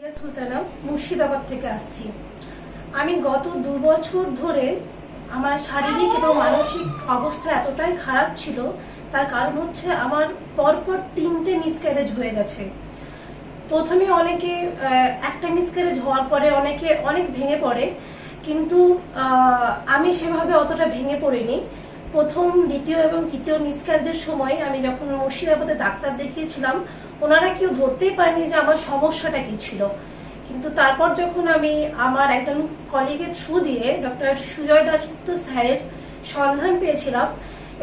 সুলতানা মুর্শিদাবাদ থেকে আসছি। আমি গত দু বছর ধরে আমার শারীরিক এবং মানসিক অবস্থা এতটাই খারাপ ছিল, তার কারণ হচ্ছে আমার পরপর তিনটে মিসক্যারেজ হয়ে গেছে। প্রথমে অনেকে একটা মিসক্যারেজ হওয়ার পরে অনেকে অনেক ভেঙে পড়ে, কিন্তু আমি সেভাবে অতটা ভেঙে পড়িনি। প্রথম, দ্বিতীয় এবং তৃতীয় মিসক্যারেজের সময় আমি যখন মুর্শিদাবাদে ডাক্তার দেখিয়েছিলাম, ওনারা কেউ ধরতেই পারেনি যে আমার সমস্যাটা কি ছিল। কিন্তু তারপর যখন আমি আমার একজন কলিগের থ্রু দিয়ে ডক্টর সুজয় দাসগুপ্ত স্যারের সন্ধান পেয়েছিলাম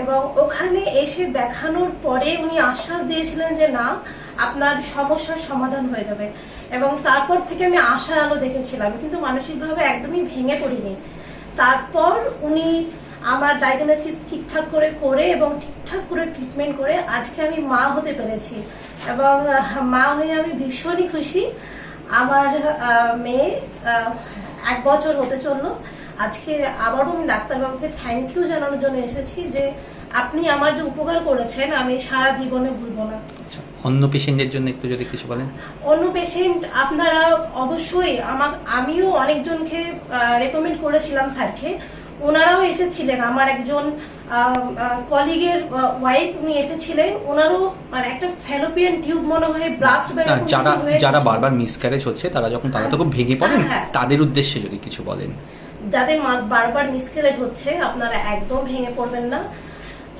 এবং ওখানে এসে দেখানোর পরে উনি আশ্বাস দিয়েছিলেন যে না, আপনার সমস্যার সমাধান হয়ে যাবে। এবং তারপর থেকে আমি আশা আলো দেখেছিলাম, কিন্তু মানসিকভাবে একদমই ভেঙে পড়িনি। তারপর উনি আমার ডায়াগনোসিস ঠিকঠাক করে করে এবং ঠিকঠাক করে ট্রিটমেন্ট করে আজকে আমি মা হতে পেরেছি। এবং মা হয়ে আমি ভীষণই খুশি। আমার মেয়ে এক বছর হতে চলল। আজকে আবারও আমি ডাক্তারবাবুকে থ্যাংক ইউ জানানোর জন্য এসেছি যে আপনি আমার যে উপকার করেছেন আমি সারা জীবনে ভুলবো না। আচ্ছা অন্য পেশেন্টের জন্য একটু যদি কিছু বলেন। অন্য পেশেন্ট আপনারা অবশ্যই আমার আমিও অনেকজনকে রেকমেন্ড করেছিলাম স্যারকে। ওনারাও এসেছিলেন। আমার একজন কলিগের ওয়াইফ উনি এসেছিলেন। ওনারও মানে একটা ফ্যালোপিয়ান টিউব মনে হয় ব্লাস্ট না যারা যারা বারবার মিসক্যারেজ হচ্ছে তারা যখন তারা তো খুব ভেঙে পড়েন হ্যাঁ। তাদের উদ্দেশ্যে যদি কিছু বলেন। যাদের মা- বারবার মিসক্যারেজ হচ্ছে আপনারা একদম ভেঙে পড়বেন না।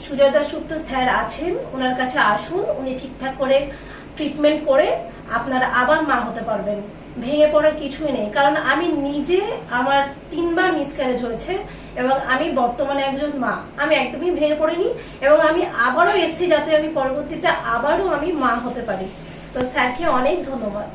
সুজয় দাসগুপ্ত স্যার আছেন ওনার কাছে আসুন উনি ঠিকঠাক করে ট্রিটমেন্ট করে আপনারা আবার মা হতে পারবেন। ভেঙে পড়ার কিছুই নেই। কারণ আমি নিজে আমার তিনবার মিসক্যারেজ হয়েছে এবং আমি বর্তমানে একজন মা। আমি একদমই ভেঙে পড়িনি এবং আমি আবারও এসছি যাতে আমি পরবর্তীতে আবারও আমি মা হতে পারি। তো স্যারকে অনেক ধন্যবাদ।